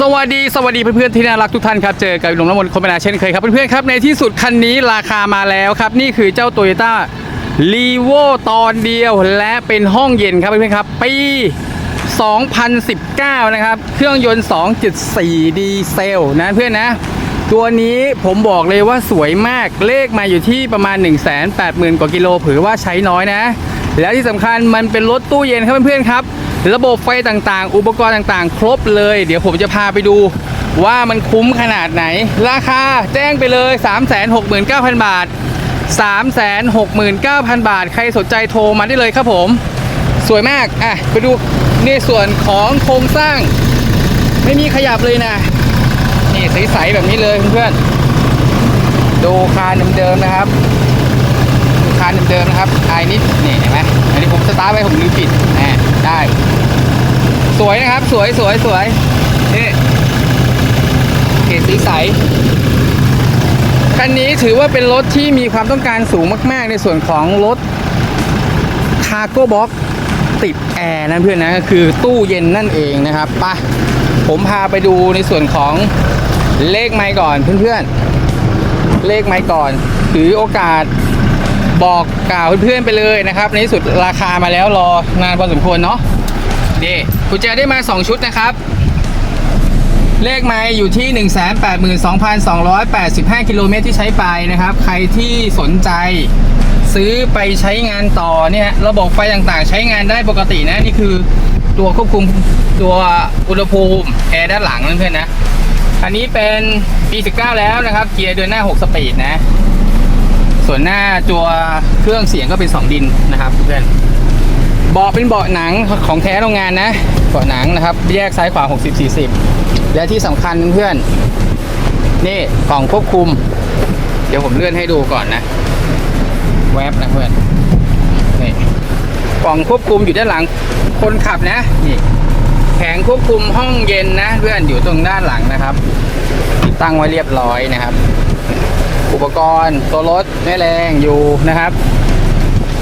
สวัสดีสวัสดีเพื่อนๆที่น่ารักทุกท่านครับ เจอกับหนุ่มน้ำมนต์คนเป็นอาเช่นเคยครับ เพื่อนๆครับ ในที่สุดคันนี้ราคามาแล้วครับ นี่คือเจ้า t o y ยต้ารีโวตอนเดียวและเป็นห้องเย็นครับเพื่อนๆครับปี 2019 นะครับ เครื่องยนต์ 2.4 ดีเซลนะเพื่อนนะ ตัวนี้ผมบอกเลยว่าสวยมากเลขมาอยู่ที่ประมาณ 180,000 กว่ากิโลถือว่าใช้น้อยนะ แล้วที่สำคัญมันเป็นรถตู้เย็นครับเพื่อนๆครับ ระบบไฟต่างๆ อุปกรณ์ต่างๆ ครบเลย เดี๋ยวผมจะพาไปดูว่ามันคุ้มขนาดไหน ราคาแจ้งไปเลย 369,000 บาท 369,000 บาท ใครสนใจโทรมาได้เลยครับผม สวยมาก อะ ไปดูในส่วนของโครงสร้าง ไม่มีขยับเลยนะ นี่ใสๆแบบนี้เลยเพื่อนๆดูคานเดิมๆนะครับ คานเดิมๆนะครับไอ้นิดนี่เห็นไหมอันนี้ผมสตาร์ทไว้ผมลืมปิดแหมได้ สวยนะครับ สวยสวยสวยนี่เกรดสีใสคันนี้ถือว่าเป็นรถที่มีความต้องการสูงมาก ๆ ในส่วนของรถคาร์โก้บ็อกติดแอร์นะเพื่อนนะก็คือตู้เย็นนั่นเองนะครับปะผมพาไปดูในส่วนของเลขไมค์ก่อนเพื่อนๆเลขไมค์ก่อน ถือโอกาส บอกกล่าวเพื่อนๆไปเลยนะครับ ในที่สุดราคามาแล้วรอนานพอสมควรเนาะนี่กุญแจได้มา 2 ชุดนะครับ เลขไมล์อยู่ที่ 182,285 กิโลเมตรที่ใช้ไปนะครับ ใครที่สนใจซื้อไปใช้งานต่อเนี่ยระบบไฟต่างๆ ใช้งานได้ปกตินะ นี่คือตัวควบคุมตัวอุณหภูมิแอร์ด้านหลังนั่นเพื่อนนะ อันนี้เป็นปี 19 แล้วนะครับ เกียร์เดินหน้า 6 สปีดนะ ส่วนหน้าตัวเครื่องเสียงก็เป็น 2 ดินนะครับเพื่อนเบาะเป็นเบาะหนังของแท้โรงงานนะเบาะหนังนะครับ แยกซ้ายขวา 60 40 และที่สำคัญเพื่อนนี่กล่องควบคุม เดี๋ยวผมเลื่อนให้ดูก่อนนะ แวบนะเพื่อนนี่กล่องควบคุมอยู่ด้านหลังคนขับนะนี่แผงควบคุมห้องเย็นนะ เพื่อนอยู่ตรงด้านหลังนะครับ ติดตั้งไว้เรียบร้อยนะครับ อุปกรณ์ตัวรถแม่แรงอยู่นะครับ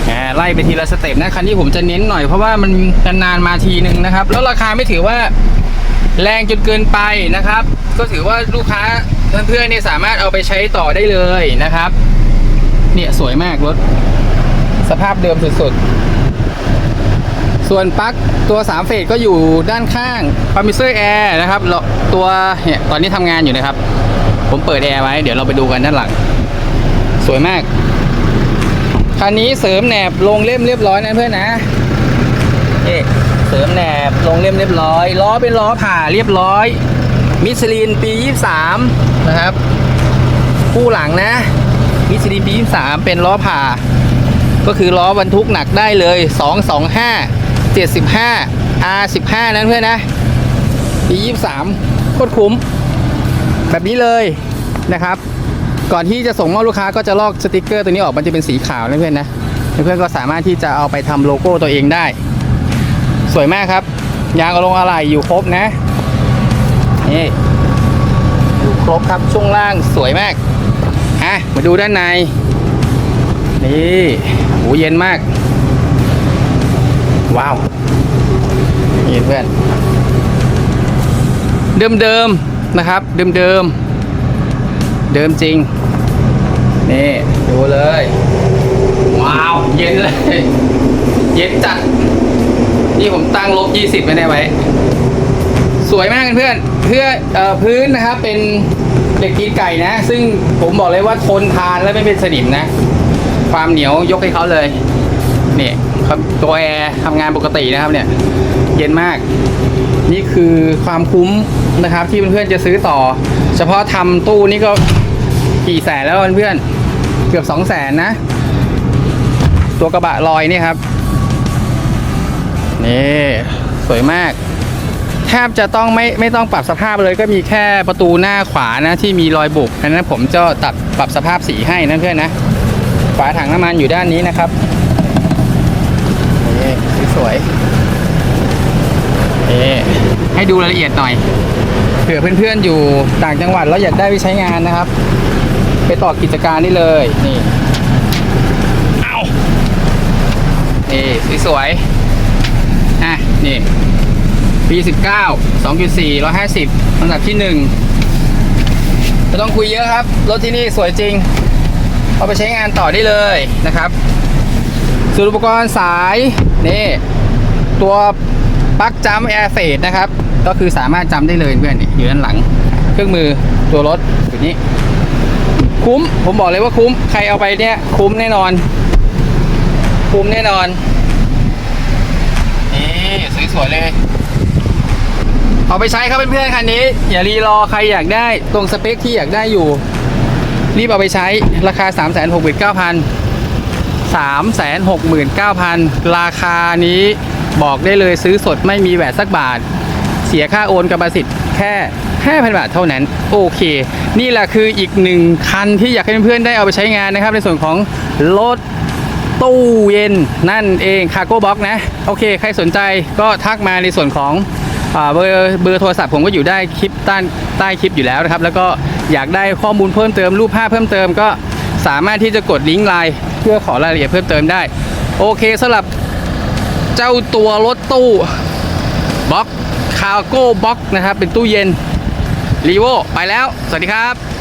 อ่าไล่ไปทีละสเต็ปนะคันที่ผมจะเน้นหน่อยเพราะว่ามันนานๆมาทีหนึ่งนะครับ แล้วราคาไม่ถือว่าแรงจนเกินไปนะครับ ก็ถือว่าลูกค้าเพื่อนๆเนี่ยสามารถเอาไปใช้ต่อได้เลยนะครับ เนี่ยสวยมากรถ สภาพเดิมสุดๆ ส่วนปลั๊กตัว3เฟสก็อยู่ด้านข้างคอมพิวเตอร์แอร์นะครับตัวเนี่ยตอนนี้ทำงานอยู่นะครับ ผมเปิดแอร์ไว้ เดี๋ยวเราไปดูกันด้านหลัง สวยมาก คันนี้เสริมแหนบลงเล่มเรียบร้อยนะเพื่อนนะนี่เสริมแหนบลงเล่มเรียบร้อย ล้อเป็นล้อผ่าเรียบร้อย มิชลินปี 23 นะครับ คู่หลังนะ มิชลินปี 23 เป็นล้อผ่า ก็คือล้อบรรทุกหนักได้เลย 225 75 R15 นั้นเพื่อนนะปี 23โคตรคุ้ม แบบนี้เลยนะครับ ก่อนที่จะส่งมอบลูกค้าก็จะลอกสติกเกอร์ตัวนี้ออกมันจะเป็นสีขาวนะเพื่อนนะเพื่อนๆก็สามารถที่จะเอาไปทำโลโก้ตัวเองได้ สวยมากครับ ยางอลงอะไหล่อยู่ครบนะนี่อยู่ครบครับช่วงล่างสวยมากอะมาดูด้านในนี่โหเย็นมาก ว้าวนี่เพื่อนเดิมๆ นะครับ เดิมๆเดิมจริง นี่ ดูเลย ว้าว เย็นเลย เย็นจัด นี่ผมตั้งลบ20ไว้ได้ไว้ สวยมากเพื่อนเพื่อออพื้นนะครับ เป็นเด็กกินไก่นะ ซึ่งผมบอกเลยว่าทนทานและไม่เป็นสนิมนะ ความเหนียวยกให้เขาเลยนี่ครับตัวแอร์ทำงานปกตินะครับเนี่ย เย็นมาก นี่คือความคุ้ม นะครับ ที่เพื่อนๆจะซื้อต่อ เฉพาะทำตู้นี่ก็กี่แสนแล้วเพื่อนๆเกือบสองแสนนะ ตัวกระบะลอยนี่ครับ นี่สวยมาก แทบจะต้องไม่ไม่ต้องปรับสภาพเลยก็มีแค่ประตูหน้าขวานะที่มีรอยบุบอันนั้นผมจะตัดปรับสภาพสีให้นะเพื่อนนะฝาถังน้ำมันอยู่ด้านนี้นะครับนี่สวย นี่ให้ดูรายละเอียดหน่อยเผื่อเพื่อนๆอยู่ต่างจังหวัดแล้วอยากได้ไปใช้งานนะครับ ไปต่อกิจการได้เลยนี่เอานี่สวยๆอะนี่ปี19 2.4 150อันดับที่1ไม่ต้องคุยเยอะครับ รถที่นี่สวยจริง เอาไปใช้งานต่อได้เลยนะครับส่วนอุปกรณ์สาย นี่ ตัว ปลั๊กจัมแอร์เฟดนะครับ ก็คือสามารถจำได้เลยเพื่อนนี่อยู่ด้านหลัง เครื่องมือตัวรถอยู่นี้ คุ้ม ผมบอกเลยว่าคุ้ม ใครเอาไปเนี่ย คุ้มแน่นอน คุ้มแน่นอน นี่สวยๆเลย เอาไปใช้ครับเพื่อนๆคันนี้ อย่ารีรอใครอยากได้ตรงสเปคที่อยากได้อยู่ รีบเอาไปใช้ราคา 3 6 9 0 0 0 369,000 ราคานี้ บอกได้เลยซื้อสดไม่มีแหวนสักบาท เสียค่าโอนกรรมสิทธิ์แค่ 5,000 บาทเท่านั้น โอเค นี่แหละคืออีกหนึ่งคันที่อยากให้เพื่อนๆได้เอาไปใช้งานนะครับ ในส่วนของรถตู้เย็นนั่นเองคาร์โก้บ็อกนะ โอเค ใครสนใจก็ทักมาในส่วนของเบอร์เบอร์โทรศัพท์ผมก็อยู่ได้คลิปใต้ใต้คลิปอยู่แล้วนะครับ แล้วก็อยากได้ข้อมูลเพิ่มเติมรูปภาพเพิ่มเติมก็สามารถที่จะกดลิงก์ไลน์เพื่อขอรายละเอียดเพิ่มเติมได้ โอเคสำหรับ เจ้าตัวรถตู้บ็อกคาร์โก้บ็อกนะครับ เป็นตู้เย็นรีโวไปแล้ว สวัสดีครับ